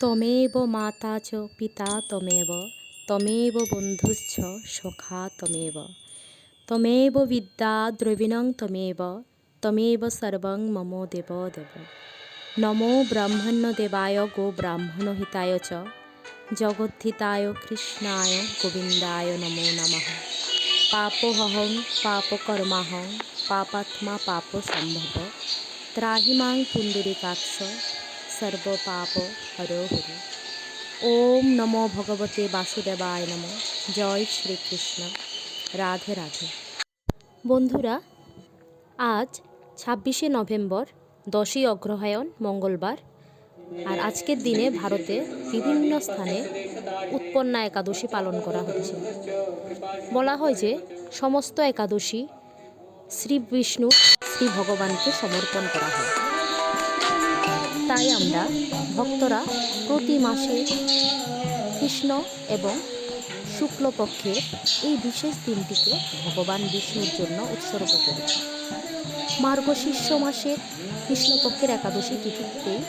তমেব মাতা চ, পিতা তমেব তমেব বন্ধুশ্চ, সখা তমেব। তমেব বিদ্যা দ্রবিণং তমেব তমেব সর্বং মম দেব দেব। নমো ব্রহ্মণ্য দেবায় গো ব্রাহ্মণ হিতায় চ, জগদ্ধিতায় কৃষ্ণায় গোবিন্দায় নমো নমঃ। পাপহং পাপকর্মাহং, পাপাত্মা পাপ সম্ভব ত্রাহি মাং সর্বপাপ হরো হরি। ওম নমো ভগবতে বাসুদেবায় নম। জয় শ্রীকৃষ্ণ। রাধে রাধে। বন্ধুরা, আজ ছাব্বিশে নভেম্বর, দশই অগ্রহায়ণ, মঙ্গলবার, আর আজকের দিনে ভারতে বিভিন্ন স্থানে উৎপন্না একাদশী পালন করা হচ্ছে। বলা হয় যে, সমস্ত একাদশী শ্রী বিষ্ণু শ্রী ভগবানকে সমর্পণ করা হয়। তাই আমরা ভক্তরা প্রতি মাসে কৃষ্ণ এবং শুক্লপক্ষে এই বিশেষ দিনটিকে ভগবান বিষ্ণুর জন্য উৎসর্গ করি। মার্গশীর্ষ মাসের কৃষ্ণপক্ষের একাদশী তিথিতেই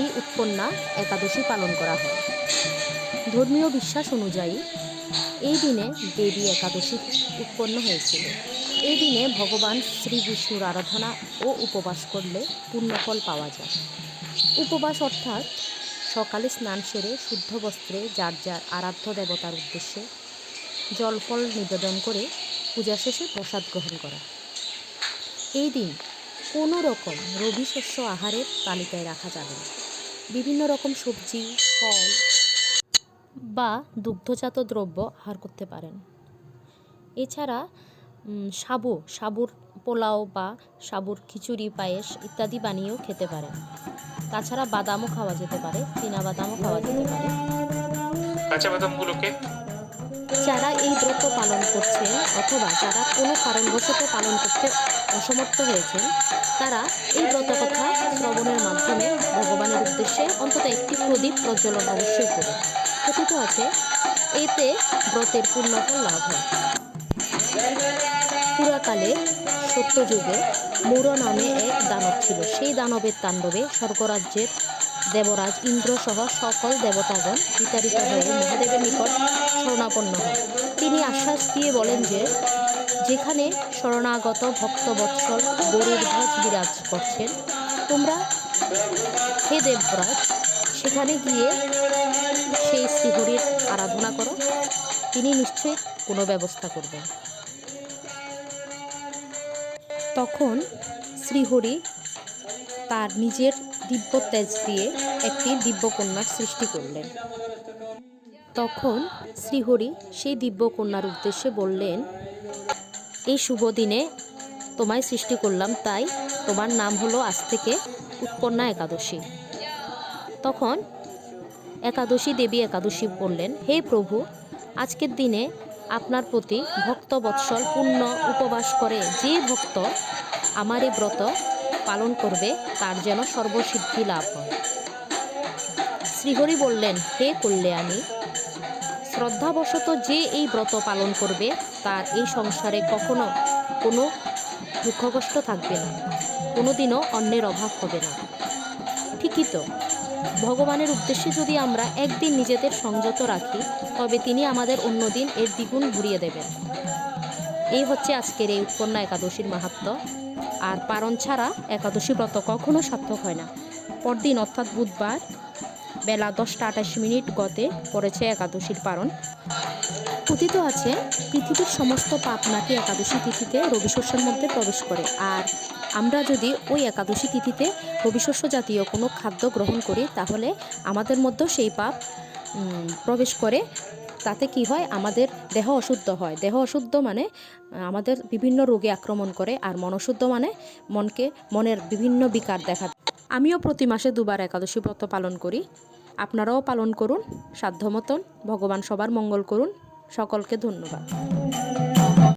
এই উৎপন্না একাদশী পালন করা হয়। ধর্মীয় বিশ্বাস অনুযায়ী এই দিনে দেবী একাদশী উৎপন্ন হয়েছিল। এই দিনে ভগবান শ্রী বিষ্ণুর আরাধনা ও উপবাস করলে পুণ্যফল পাওয়া যায়। উপবাস অর্থাৎ সকালে স্নান সেরে শুদ্ধ বস্ত্রে যার যার আরাধ্য দেবতার উদ্দেশ্যে জলফল নিবেদন করে পূজা শেষে প্রসাদ গ্রহণ করা। এই দিন কোনো রকম রবি শস্য আহারের তালিকায় রাখা যাবে না। বিভিন্ন রকম সবজি, ফল বা দুগ্ধজাত দ্রব্য আহার করতে পারেন। এছাড়া সাবু সাবুর পোলাও বা সাবুর খিচুড়ি পায়েস ইত্যাদি বানিয়েও খেতে পারেন। তাছাড়া বাদামও খাওয়া যেতে পারে চীনা বাদামও খাওয়া যেতে পারে। কাঁচা বাদামগুলোকে? যারা এই ব্রত পালন করছেন অথবা যারা কোনো কারণবশত পালন করতে অসমর্থ হয়েছেন তারা এই ব্রত কথা শ্রবণের মাধ্যমে ভগবানের উদ্দেশ্যে অন্তত একটি প্রদীপ প্রজ্বলন অবশ্যই করুন। কথিত আছে এতে ব্রতের পূর্ণফল লাভ হয়। পুরাকালে সত্যযুগে মৌর নামে এক দানব ছিল। সেই দানবের তাণ্ডবে স্বর্গরাজ্যের দেবরাজ ইন্দ্র সহ সকল দেবতাগণ বিতাড়িত হয়ে মহাদেবের নিকট শরণাপন্ন হন। তিনি আশ্বাস দিয়ে বলেন যে, যেখানে শরণাগত ভক্তবৎসল গরুর ধ্বজ বিরাজ করছেন, তোমরা হে দেবরাজ, সেখানে গিয়ে সেই শ্রীহরির আরাধনা করো। তিনি নিশ্চয়ই কোনো ব্যবস্থা করবেন। তখন শ্রীহরি তার নিজের দিব্য তেজ দিয়ে একটি দিব্যকন্যার সৃষ্টি করলেন। তখন শ্রীহরি সেই দিব্যকন্যার উদ্দেশ্যে বললেন, এই শুভ দিনে তোমায় সৃষ্টি করলাম, তাই তোমার নাম হলো আজ থেকে উৎপন্না একাদশী। তখন একাদশী দেবী একাদশী বললেন, হে প্রভু, আজকের দিনে আপনার প্রতি ভক্ত বৎসল পূর্ণ উপবাস করে যে ভক্ত আমার এই ব্রত পালন করবে, তার যেন সর্বসিদ্ধি লাভ হয়। শ্রীহরি বললেন, হে কল্যাণী, শ্রদ্ধাবশত যে এই ব্রত পালন করবে, তার এই সংসারে কখনো কোনো দুঃখ কষ্ট থাকবে না, কোনোদিনও অন্যের অভাব হবে না। ঠিকই তো। ভগবানের উদ্দেশ্যে যদি আমরা একদিন নিজেদের সংযত রাখি, তবে তিনি আমাদের অন্য দিন এর দ্বিগুণ ঘুরিয়ে দেবেন। এই হচ্ছে আজকের এই উৎপন্না একাদশীর মাহাত্ম আর পারণ ছাড়া একাদশী ব্রত কখনো সার্থক হয় না। পরদিন অর্থাৎ বুধবার বেলা দশটা আঠাশ মিনিট গতে পড়েছে একাদশীর পারণ। কথিত আছে, পৃথিবীর সমস্ত পাপ নাকি একাদশী তিথিতে রবিশস্যের মধ্যে প্রবেশ করে। আর আমরা যদি ওই একাদশী তিথিতে রবিশস্য জাতীয় কোনো খাদ্য গ্রহণ করি, তাহলে আমাদের মধ্যেও সেই পাপ প্রবেশ করে। তাতে কি হয়? আমাদের দেহ অশুদ্ধ হয়। দেহ অশুদ্ধ মানে আমাদের বিভিন্ন রোগে আক্রমণ করে, আর মন অশুদ্ধ মানে মনকে, মনের বিভিন্ন বিকার দেখা আমিও প্রতি মাসে দুবার একাদশী ব্রত পালন করি। আপনারাও পালন করুন সাধ্য মতন ভগবান সবার মঙ্গল করুন। সকলকে ধন্যবাদ।